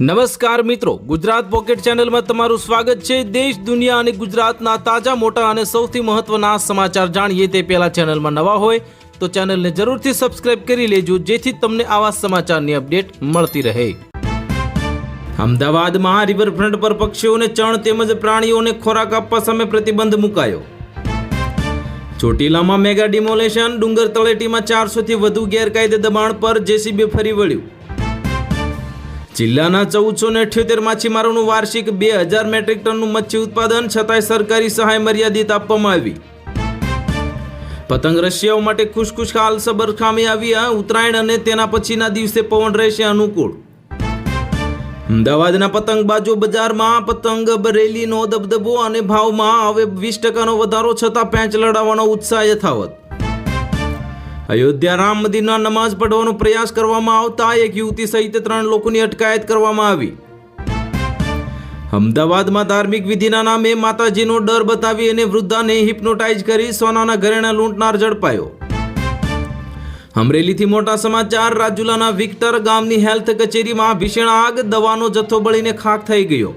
નમસ્કાર મિત્રો, ગુજરાત પોકેટ ચેનલમાં તમારું સ્વાગત છે. દેશ, દુનિયા અને ગુજરાતના તાજા, મોટા અને સૌથી મહત્વના સમાચાર જાણીએ તે પહેલા ચેનલમાં નવા હોય તો ચેનલને જરૂરથી સબસ્ક્રાઇબ કરી લેજો, જેથી તમને આવા સમાચારની અપડેટ મળતી રહે. અમદાવાદમાં રિવરફ્રન્ટ પર પક્ષીઓને ચણ તેમજ પ્રાણીઓને ખોરાક આપવા સામે પ્રતિબંધ મુકાયો. ચોટીલામાં મેગા ડિમોલેશન ડુંગર તળેટીમાં ચારસોથી વધુ ગેરકાયદે દબાણ પર જેસીબી ફરી વળ્યું. જિલ્લાના ચૌદસો ને અઠ્યોતેર માછીમારોનું વાર્ષિક બે હજાર મેટ્રિક ટનનું મચ્છી ઉત્પાદન છતાંય સરકારી સહાય મર્યાદિત આપવામાં આવી. પતંગ રશિયાઓ માટે ખુશખુશાલ સબર ખામી આવી આ ઉત્તરાયણ અને તેના પછીના દિવસે પવન રહેશે અનુકૂળ. અમદાવાદના પતંગબાજો બજારમાં પતંગ, બરેલીનો દબદબો અને ભાવમાં હવે વીસ ટકાનો વધારો છતાં પેંચ લડાવવાનો ઉત્સાહ યથાવત. અયોધ્યા રામ મંદિરના નમાઝ પઢવાનો પ્રયાસ કરવામાં આવતા એક યુવતી સહિત ત્રણ લોકોની અટકાયત કરવામાં આવી. અમદાવાદમાં ધાર્મિક વિધિના નામે માતાજીનો ડર બતાવી અને વૃદ્ધાને હિપ્નોટાઇઝ કરી સોનાના ઘરેણા લૂંટનાર ઝડપાયો. અમરેલીથી મોટા સમાચાર, રાજુલાના વિક્ટર ગામની હેલ્થ કચેરીમાં ભીષણ આગ, દવાનો જથ્થો બળીને ખાખ થઈ ગયો.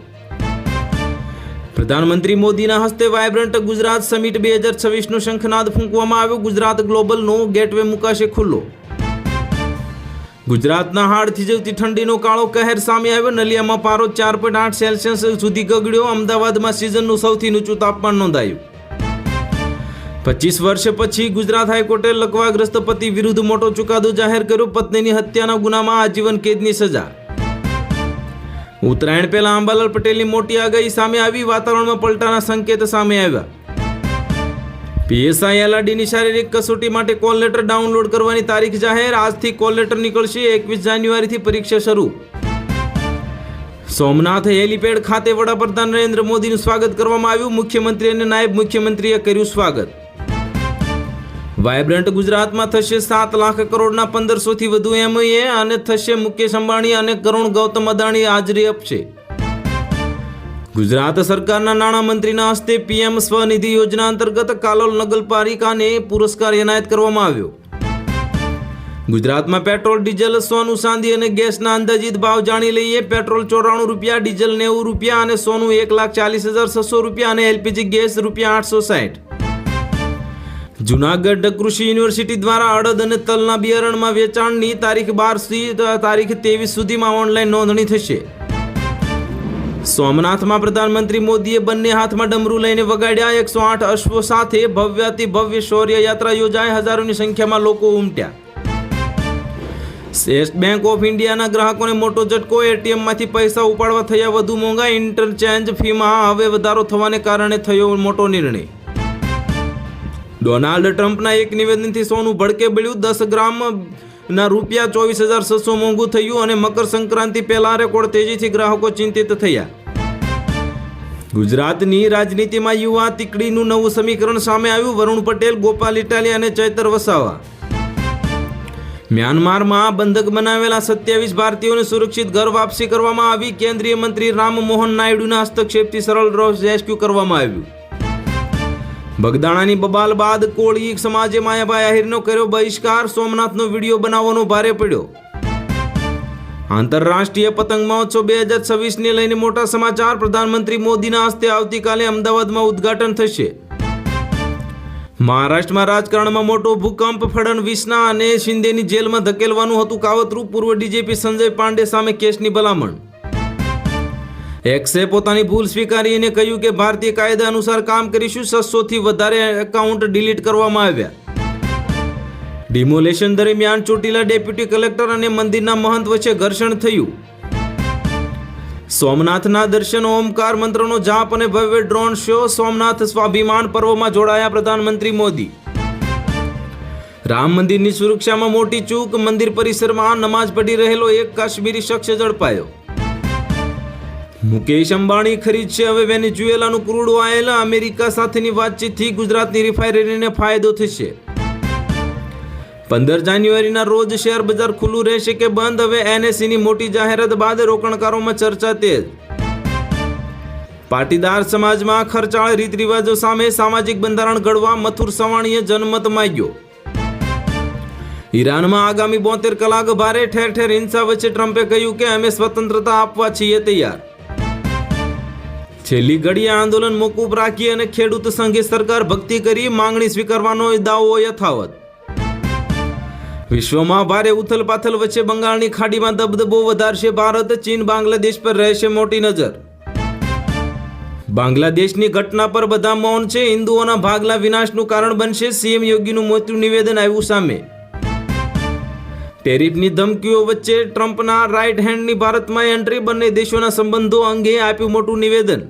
પ્રધાનમંત્રી મોદીના હસ્તે વાયબ્રન્ટ ગુજરાત સમિટ બે હજાર છવ્વીસનો શંખનાદ ફૂંકવામાં આવ્યો. ગુજરાત ગ્લોબલનો ગેટવે મુકાશે ખુલ્લો. ગુજરાતના હાડ થીજવતી ઠંડીનો કાળો કહેર સામે આવ્યો. નલિયામાં પારો ચાર પોઈન્ટ આઠ સેલ્સિયસ સુધી ગગડ્યો. અમદાવાદમાં સિઝનનું સૌથી નીચું તાપમાન નોંધાયું. પચીસ વર્ષ પછી ગુજરાત હાઈકોર્ટે લકવાગ્રસ્ત પતિ વિરુદ્ધ મોટો ચુકાદો જાહેર કર્યો. પત્નીની હત્યાના ગુનામાં આજીવન કેદની સજા. ઉત્તરાયણ પહેલા અંબાલાલ પટેલની મોટી આગાહી સામે આવી, વાતાવરણમાં પલટાના સંકેત સામે આવ્યા. પીએસઆઈ એલઆરડીની શારીરિક કસોટી માટે કોલ લેટર ડાઉનલોડ કરવાની તારીખ જાહેર. આજથી કોલ લેટર નીકળશે એકવીસ જાન્યુઆરીથી પરીક્ષા શરૂ. સોમનાથ હેલીપેડ ખાતે વડાપ્રધાન નરેન્દ્ર મોદીનું સ્વાગત કરવામાં આવ્યું. મુખ્યમંત્રી અને નાયબ મુખ્યમંત્રીએ કર્યું સ્વાગત. વાયબ્રન્ટ ગુજરાતમાં થશે સાત લાખ કરોડના પંદરસોથી વધુ એમઓએ અને થશે મુકેશ અંબાણી અને કરુણ ગૌતમ અદાણી હાજરી આપશે. ગુજરાત સરકારના નાણામંત્રીના હસ્તે પીએમ સ્વનિધિ યોજના અંતર્ગત કાલોલ નગરપાલિકાને પુરસ્કાર એનાયત કરવામાં આવ્યો. ગુજરાતમાં પેટ્રોલ, ડીઝલ, સોનું, ચાંદી અને ગેસના અંદાજિત ભાવ જાણી લઈએ. પેટ્રોલ ચોરાણું રૂપિયા, ડીઝલ નેવું રૂપિયા અને સોનું એક લાખ ચાલીસ હજાર છસો રૂપિયા અને એલપીજી ગેસ રૂપિયા આઠસો સાઠ. જુનાગઢ કૃષિ યુનિવર્સિટી દ્વારા અડદ અને તલના બિયારણમાં વેચાણની તારીખ બારથી તારીખ ત્રેવીસ સુધીમાં ઓનલાઈન નોંધણી થશે. સોમનાથમાં પ્રધાનમંત્રી મોદીએ બંને હાથમાં ડમરૂ લઈને વગાડ્યા. એકસો આઠ અશ્વો સાથે ભવ્યાતિ ભવ્ય શૌર્ય યાત્રા યોજાઈ. હજારોની સંખ્યામાં લોકો ઉમટ્યા. સ્ટેટ બેંક ઓફ ઇન્ડિયાના ગ્રાહકોને મોટો ઝટકો. એટીએમમાંથી પૈસા ઉપાડવા થયા વધુ મોંઘા. ઇન્ટરચેન્જ ફીમાં હવે વધારો થવાને કારણે થયો મોટો નિર્ણય. ડોનાલ્ડ ટ્રમ્પના એક નિવેદનથી સોનું ભડકે બળ્યું. દસ ગ્રામ ના રૂપિયા ચોવીસ હજાર છસો મોંઘું થયું અને મકર સંક્રાંતિ પહેલા રેકોર્ડ તેજીથી ગ્રાહકો ચિંતિત થયા. ગુજરાતની રાજનીતિમાં યુવા તીકડીનું નવું સમીકરણ સામે આવ્યું. વરુણ પટેલ, ગોપાલ ઇટાલી અને ચૈતર વસાવા. મ્યાનમારમાં બંધક બનાવેલા સત્યાવીસ ભારતીયોને સુરક્ષિત ઘર વાપસી કરવામાં આવી. કેન્દ્રીય મંત્રી રામ મોહન નાયડુના હસ્તક્ષેપથી સરળ રેસ્ક્યુ કરવામાં આવ્યું. બગદાણાની બબાલ બાદ કોળી સમાજે માયાભાઈ આહિરનો કર્યો બહિષ્કાર. સોમનાથનો વીડિયો બનાવવાનો ભારે પડ્યો. આંતરરાષ્ટ્રીય પતંગ મહોત્સવ બે હજાર છવ્વીસને લઈને મોટા સમાચાર. પ્રધાનમંત્રી મોદીના હસ્તે આવતીકાલે અમદાવાદમાં ઉદ્ઘાટન થશે. મહારાષ્ટ્રમાં રાજકારણમાં મોટો ભૂકંપ ફડણવીસના અને શિંદેની જેલમાં ધકેલવાનું હતું કાવતરૂપ પૂર્વ ડીજેપી સંજય પાંડે સામે કેસની ભલામણ. એક્સે પોતાની ભૂલ સ્વીકારી અને કહ્યું કે ભારતીય કાયદા અનુસાર કામ કરીશું છસોથી વધારે એકાઉન્ટ ડિલીટ કરવામાં આવ્યા. ડિમોલેશન દરમિયાન ચોટીલા ડેપ્યુટી કલેક્ટર અને મંદિરના મહંત વચ્ચે ઘર્ષણ થયું. સોમનાથના દર્શન ઓમકાર મંત્રનો જાપ અને ભવ્ય ડ્રોન શો સોમનાથ સ્વાભિમાન પર્વમાં જોડાયા પ્રધાનમંત્રી મોદી. રામ મંદિરની સુરક્ષામાં મોટી ચૂક, મંદિર પરિસરમાં નમાઝ પઢી રહેલો એક કાશ્મીરી શખ્સ ઝડપાયો. મુકેશ અંબાણી ખરીદશે હવે વેનેઝુએલાનું ક્રૂડ ઓઇલ અમેરિકા સાથેની વાતચીતથી ગુજરાતની રિફાઇનરીને ફાયદો થશે. પંદર જાન્યુઆરીના રોજ શેર બજાર ખુલ્લું રહેશે કે બંધ? હવે એનએસસીની મોટી જાહેરાત બાદ રોકાણકારોમાં ચર્ચા તેજ. પાટીદાર સમાજમાં ખર્ચાળ રીત રિવાજો સામે સામાજિક બંધારણ ઘડવા મથુર સવાણીએ જનમત માગ્યો. ઈરાનમાં આગામી બોતેર કલાક ભારે ઠેર ઠેર હિંસા વચ્ચે ટ્રમ્પે કહ્યું કે અમે સ્વતંત્રતા આપવા છીએ તૈયાર. છેલ્લી ઘડીએ આંદોલન મોકૂફ રાખી અને ખેડૂત સંઘે સરકાર ભક્તિ કરી માંગણી સ્વીકારવાનો દાવો યથાવત. વિશ્વમાં ભારે ઉથલપાથલ વચ્ચે બંગાળની ખાડીમાં દબદબો વધારશે ભારત, ચીન, બાંગ્લાદેશ પર રહેશે મોટી નજર. બાંગ્લાદેશની ઘટના પર બધા મૌન છે, હિન્દુઓના ભાગલા વિનાશનું કારણ બનશે, સીએમ યોગીનું મોટું નિવેદન આવ્યું સામે. ટેરિફની ધમકીઓ વચ્ચે ટ્રમ્પના રાઇટ હેન્ડની ભારતમાં એન્ટ્રી બંને દેશોના સંબંધો અંગે આપ્યું મોટું નિવેદન.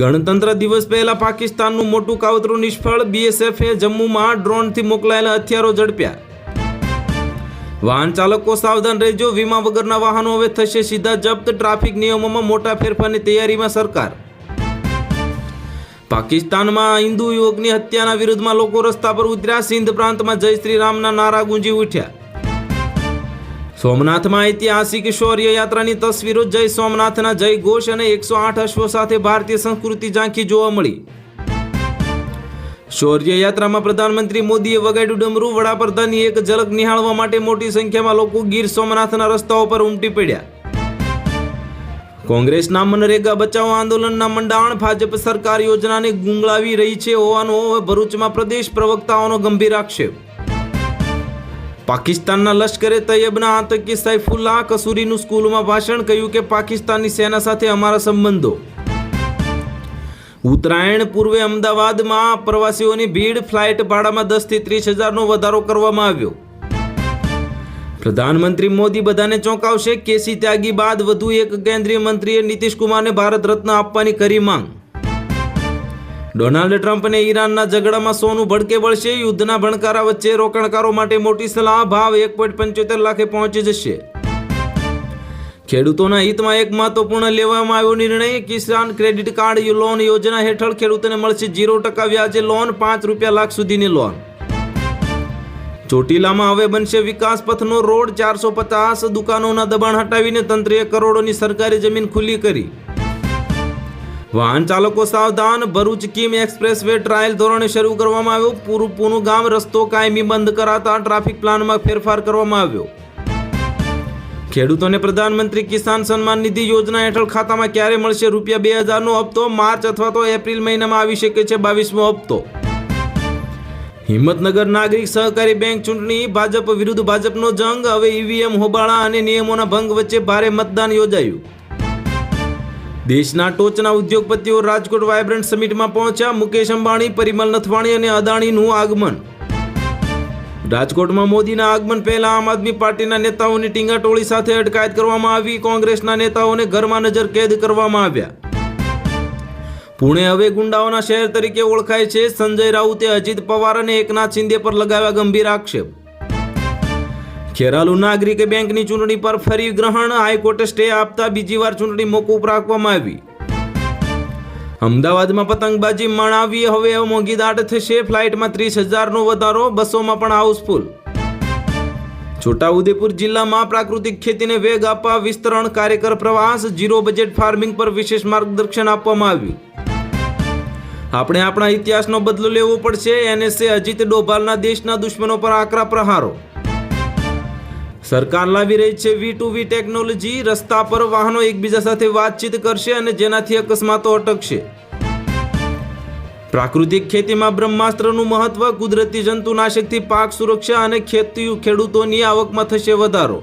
ગણતંત્ર દિવસ પહેલા પાકિસ્તાનનું મોટું કાવતરું નિષ્ફળ બીએસએફએ જમ્મુમાં ડ્રોનથી મોકલાયેલા હથિયારો ઝડપ્યા. વાહન ચાલકો સાવધાન રહેજો, વીમા વગરના વાહનો હવે થશે સીધા જપ્ત, ટ્રાફિક નિયમોમાં મોટા ફેરફારની તૈયારીમાં સરકાર. પાકિસ્તાનમાં હિન્દુ યુવકની હત્યાના વિરુદ્ધમાં લોકો રસ્તા પર ઉતર્યા. સિંધ પ્રાંતમાં જય શ્રી રામના નારા ગુંજી ઉઠ્યા. સોમનાથમાં ઐતિહાસિક શૌર્ય યાત્રાની તસવીરો જય સોમનાથના જય ઘોષ અને એકસો આઠ અશ્વો સાથે ભારતીય સંસ્કૃતિ ઝાંખી જોવા મળી. શૌર્ય યાત્રામાં પ્રધાનમંત્રી મોદીએ વગાડ્યું ડમરું. વડાપ્રધાનની એક ઝલક નિહાળવા માટે મોટી સંખ્યામાં લોકો ગીર સોમનાથના રસ્તાઓ પર ઉમટી પડ્યા. કોંગ્રેસના મનરેગા બચાવ આંદોલનના મંડાણ ભાજપ સરકાર યોજનાને ગુંગળાવી રહી છે હોવાનો ભરૂચમાં પ્રદેશ પ્રવક્તાઓનો ગંભીર આક્ષેપ. પાકિસ્તાનના લશ્કરે તૈયબના આતંકી સૈફુલ્લાહ કસૂરીનું સ્કૂલમાં ભાષણ કહ્યું કે પાકિસ્તાનની સેના સાથે અમારા સંબંધો. ઉત્તરાયણ પૂર્વે અમદાવાદમાં પ્રવાસીઓની ભીડ ફ્લાઇટ ભાડામાં દસથી ત્રીસ હજારનો વધારો કરવામાં આવ્યો. પ્રધાનમંત્રી મોદી બધાને ચોંકાવશે. કેસી ત્યાગી બાદ વધુ એક કેન્દ્રીય મંત્રીએ નીતિશ કુમારને ભારત રત્ન આપવાની કરી માંગ. ડોનાલ્ડ ટ્રમ્પને ઈરાનના ઝઘડામાં સોનું ભડકે વળશે. યુદ્ધના ભણકારા વચ્ચે રોકાણકારો માટે મોટી સલાહ. ભાવ એક પોઈન્ટ પંચોતેર લાખે પહોંચી જશે. ખેડૂતોના હિતમાં એક મહત્વપૂર્ણ લેવામાં આવ્યો નિર્ણય. કિસાન ક્રેડિટ કાર્ડ લોન યોજના હેઠળ ખેડૂતોને મળશે ઝીરો ટકા વ્યાજે લોન, પાંચ રૂપિયા લાખ સુધીની લોન. ચોટીલામાં હવે બનશે વિકાસ પથનો રોડ. ચારસો પચાસ દુકાનોના દબાણ હટાવીને તંત્રએ કરોડોની સરકારી જમીન ખુલ્લી કરી. વાહન ચાલકો સાવધાન. Bharuch Kim express way trial ધોરણે શરૂ કરવામાં આવ્યો. પૂરું પૂનું ગામ રસ્તો કાયમી બંધ કરાતા ટ્રાફિક પ્લાનમાં ફેરફાર કરવામાં આવ્યો. ખેડૂતોને પ્રધાનમંત્રી કિસાન સન્માન નિધિ યોજના હેઠળ ખાતામાં ક્યારે મળશે રૂપિયા બે હજારનો હપ્તો? માર્ચ અથવા તો એપ્રિલ મહિનામાં આવી શકે છે બાવીસમો હપ્તો. હિંમતનગર નાગરિક સહકારી બેંક ચૂંટણી, ભાજપ વિરુદ્ધ ભાજપનો જંગ, હવે ઈવીએમ, હોબાળા અને નિયમોના ભંગ વચ્ચે ભારે મતદાન યોજાયું. દેશના ટોચના ઉદ્યોગપતિઓ રાજકોટ વાયબ્રન્ટ સમિટમાં પહોંચ્યા, મુકેશ અંબાણી, પરિમલ નથવાણી અને અદાણીનું આગમન. રાજકોટમાં મોદીના આગમન પહેલા આમ આદમી પાર્ટીના નેતાઓની ટીંગાટોળી સાથે અટકાયત કરવામાં આવી, કોંગ્રેસના નેતાઓને ઘરમાં નજર કેદ કરવામાં આવ્યા. પુણે હવે ગુંડાઓના શહેર તરીકે ઓળખાય છે. સંજય રાઉતે અજીત પવાર અને એકનાથ શિંદે પર લગાવ્યા ગંભીર આક્ષેપ. ખેરાલુ નાગરિક બેંકની ચૂંટણી પર ફરી ગ્રહણ. હાઈકોર્ટે સ્ટે આપતા બીજી વાર ચૂંટણી મોકૂફ રાખવામાં આવી. અમદાવાદમાં પતંગબાજી મણાવી હવે મોંઘી દાટ થશે. ફ્લાઇટમાં ત્રીસ હજારનો વધારો, બસોમાં પણ હાઉસફુલ. છોટાઉદેપુર જિલ્લામાં પ્રાકૃતિક ખેતીને વેગ આપવા વિસ્તરણ, કાર્યકર પ્રવાસ. જીરો બજેટ ફાર્મિંગ પર વિશેષ માર્ગદર્શન આપવામાં આવ્યું. આપણે આપણા ઇતિહાસનો બદલો લેવો પડશે એનએસએ અજીત ડોભાલના દેશના દુશ્મનો પર આકરા પ્રહારો. સરકાર લાવી રહી છે વી ટુ વી ટેકનોલોજી, રસ્તા પર વાહનો એકબીજા સાથે વાતચીત કરશે અને જેનાથી અકસ્માતો અટકશે. પ્રાકૃતિક ખેતીમાં બ્રહ્માસ્ત્રનું મહત્વ, કુદરતી જંતુનાશકથી પાક સુરક્ષા અને ખેતી ખેડૂતોની આવકમાં થશે વધારો.